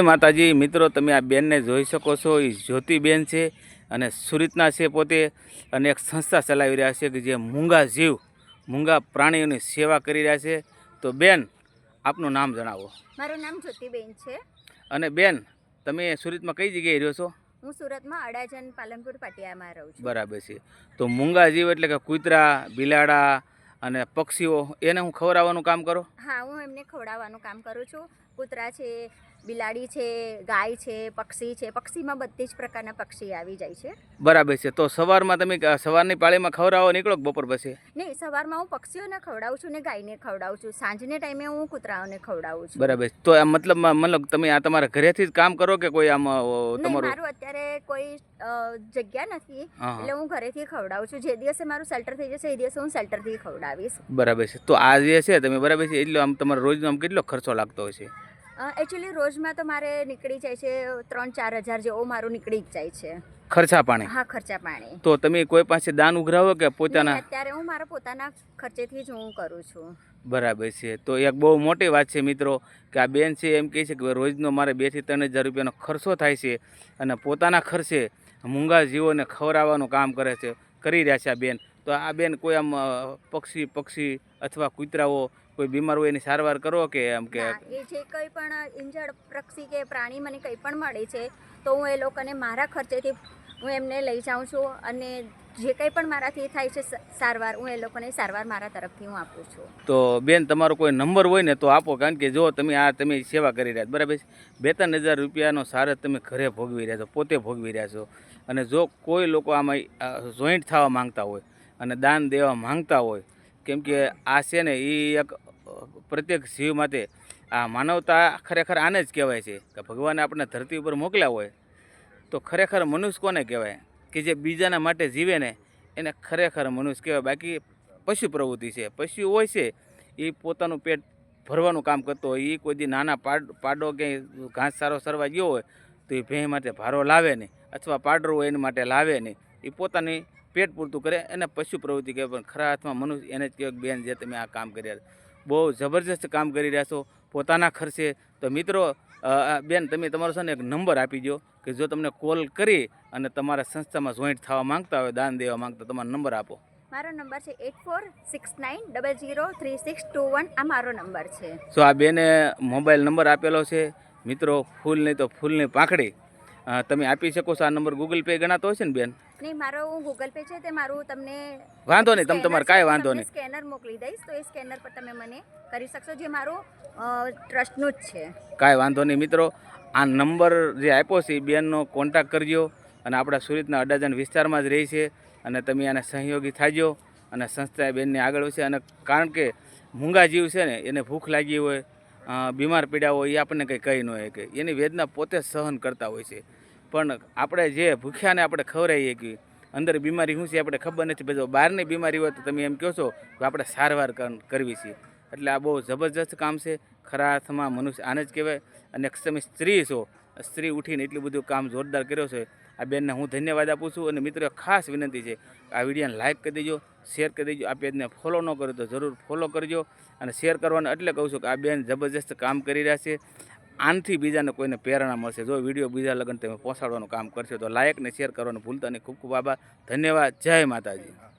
માતાજી. મિત્રો તમે આ બેનને જોઈ શકો છો. એ જ્યોતિબેન છે અને સુરતના છે પોતે અને એક સંસ્થા ચલાવી રહ્યા છે કે જે મૂંગા જીવ મૂંગા પ્રાણીઓની સેવા કરી રહ્યા છે. તો બેન આપનું નામ જણાવો. મારું નામ જ્યોતિબેન છે. અને બેન તમે સુરતમાં કઈ જગ્યાએ રહ્યો છો? હું સુરતમાં અડાજન પાલનપુર પાટિયામાં રહું છું. બરાબર છે. તો મૂંગા જીવ એટલે કે કૂતરા બિલાડા અને પક્ષીઓ એને હું ખવડાવવાનું કામ કરો? હા હું એમને ખવડાવવાનું કામ કરું છું. કૂતરા છે બિલાડી છે ગાય છે પક્ષી છે પક્ષીમાં બધી જ પ્રકારના પક્ષી આવી જાય છે. બરાબર છે. તો સવારમાં તમે સવારની પાળીમાં ખવડાવો નીકળો બપોર પછી? નહીં સવારમાં હું પક્ષીઓને ખવડાવું છું ને ગાયને ખવડાવું છું. સાંજને ટાઈમે હું કૂતરાઓને ખવડાવું છું. બરાબર તો આ મતલબ મતલબ તમે આ તમારા ઘરેથી જ કામ કરો કે કોઈ આમ તમારું? મારું અત્યારે કોઈ જગ્યા નથી. એટલે હું ઘરેથી ખવડાવું છું. જે દિવસે મારું સેલ્ટર થઈ જશે એ દિવસે હું સેલ્ટરથી ખવડાવીશ. બરાબર છે. તો આ જે છે તમે બરાબર છે એટલો આમ તમારો રોજનો આમ કેટલો ખર્ચો લાગતો હોય છે? એકચ્યુઅલી રોજમાં તો મારે નીકળી જાય છે ત્રણ ચાર હજાર જેવો મારું નીકળી જ જાય છે. ખર્ચા પાણી? હા ખર્ચા પાણી. તો તમે કોઈ પાસે દાન ઉઘરાવો કે પોતાના? અત્યારે હું મારા પોતાના ખર્ચેથી જ હું કરું છું. બરાબર છે. તો એક બહુ મોટી વાત છે મિત્રો કે આ બેન છે એમ કહે છે કે રોજનો મારે બેથી ત્રણ હજાર રૂપિયાનો ખર્ચો થાય છે અને પોતાના ખર્ચે મૂંગા જીવોને ખવડાવવાનું કામ કરે છે. કરી રહ્યા છે આ બેન. તો આ બેન કોઈ આમ પક્ષી પક્ષી અથવા કૂતરાઓ કોઈ બીમાર હોય એની સારવાર કરો કે એમ કે એ જે કંઈ પણ ઇન્જર્ડ પક્ષી કે પ્રાણી મને કંઈ પણ મળે છે તો હું એ લોકોને મારા ખર્ચેથી હું એમને લઈ જાઉં છું અને જે કંઈ પણ મારાથી થાય છે સારવાર હું એ લોકોને સારવાર મારા તરફથી હું આપું છું. તો બેન તમારો કોઈ નંબર હોય ને તો આપો કારણ કે જો તમે આ તમે સેવા કરી રહ્યા છો બરાબર છે? બે ત્રણ હજાર રૂપિયાનો સાર તમે ઘરે ભોગવી રહ્યા છો પોતે ભોગવી રહ્યા છો. અને જો કોઈ લોકો આમાં જોઈન્ટ થવા માંગતા હોય અને દાન દેવા માંગતા હોય કેમ કે આ છે ને એ એક પ્રત્યેક જીવ માટે આ માનવતા ખરેખર આને જ કહેવાય છે કે ભગવાને આપણને ધરતી ઉપર મોકલ્યા હોય તો ખરેખર મનુષ્ય કોને કહેવાય? કે જે બીજાના માટે જીવે ને, એને ખરેખર મનુષ્ય કહેવાય. બાકી પશુ પ્રવૃત્તિ છે. પશુ હોય છે, એ પોતાનું પેટ ભરવાનું કામ કરતો હોય. એ કોઈ નાના પાડ કે ઘાસ સારો સરવા ગયો હોય, તો એ ભેં માટે ભારો લાવે નહીં અથવા પાડરો હોય એના માટે લાવે નહીં એ પોતાની પેટ પૂરતું કરે. એને પશુ પ્રવૃત્તિ કહેવાય. પણ ખરા અર્થમાં મનુષ્ય એને જ કહેવાય બેન જે તમે આ કામ કરી રહ્યા છો. બહુ જબરજસ્ત કામ કરી રહ્યા છો પોતાના ખર્ચે. તો મિત્રો બેન તમે તમારો છે ને એક નંબર આપી દો કે જો તમને કોલ કરી અને તમારા સંસ્થામાં જોઈન્ટ થવા માંગતા હોય દાન દેવા માંગતા તમારો નંબર આપો. મારો નંબર છે eight four six nine double zero three six two one આ મારો નંબર છે. સો આ બેને મોબાઈલ નંબર આપેલો છે મિત્રો ફૂલ નહીં તો ફૂલની પાંખડી. તમે આપી શકો છો આ નંબર ગૂગલ પે ગણાતો હોય છે ને બેન? નહીં મારો હું ગૂગલ પે છે તે મારું તમને વાંધો નહીં તમે તમારે કાંઈ વાંધો નહીં. સ્કેનર મોકલી દઈશ તો એ સ્કેનર પર તમે મને કરી શકશો જે મારું ટ્રસ્ટનું જ છે. કાંઈ વાંધો નહીં મિત્રો. આ નંબર જે આપ્યો છે એ બેનનો કોન્ટેક્ટ કરજો અને આપણા સુરતના અડાજણ વિસ્તારમાં જ રહી છે અને તમે આને સહયોગી થાજો અને સંસ્થા બેનને આગળ વધશે. અને કારણ કે મૂંગા જીવ છે ને એને ભૂખ લાગી હોય બીમાર પીડા હોય એ આપણને કંઈ કહી ન કે એની વેદના પોતે સહન કરતા હોય છે. પણ આપણે જે ભૂખ્યાને આપણે ખવડાવીએ કે અંદર બીમારી શું છે આપણે ખબર નથી જો બહારની બીમારી હોય તો તમે એમ કહો છો કે આપણે સારવાર કરવી છે. એટલે આ બહુ જબરજસ્ત કામ છે. ખરા અર્થમાં મનુષ્ય આને જ કહેવાય. અને તમે સ્ત્રી છો, સ્ત્રી ઉઠીને એટલું બધું કામ જોરદાર કર્યો છે. આ બેનને હું ધન્યવાદ આપું છું અને મિત્રો ખાસ વિનંતી છે, આ વિડીયોને લાઇક કરી દેજો શેર કરી દેજો. આ પેજને ફોલો ન કરો તો જરૂર ફોલો કરજો. અને શેર કરવાનું એટલે કહું છું કે આ બેન જબરજસ્ત કામ કરી રહ્યા છે. આનથી બીજાને કોઈને પ્રેરણા મળશે. જો વીડિયો બીજા લગન તમે પહોંચાડવાનું કામ કરશો તો લાયકને શેર કરવાનું ભૂલતા નહીં. ખૂબ ખૂબ આભાર. ધન્યવાદ. જય માતાજી.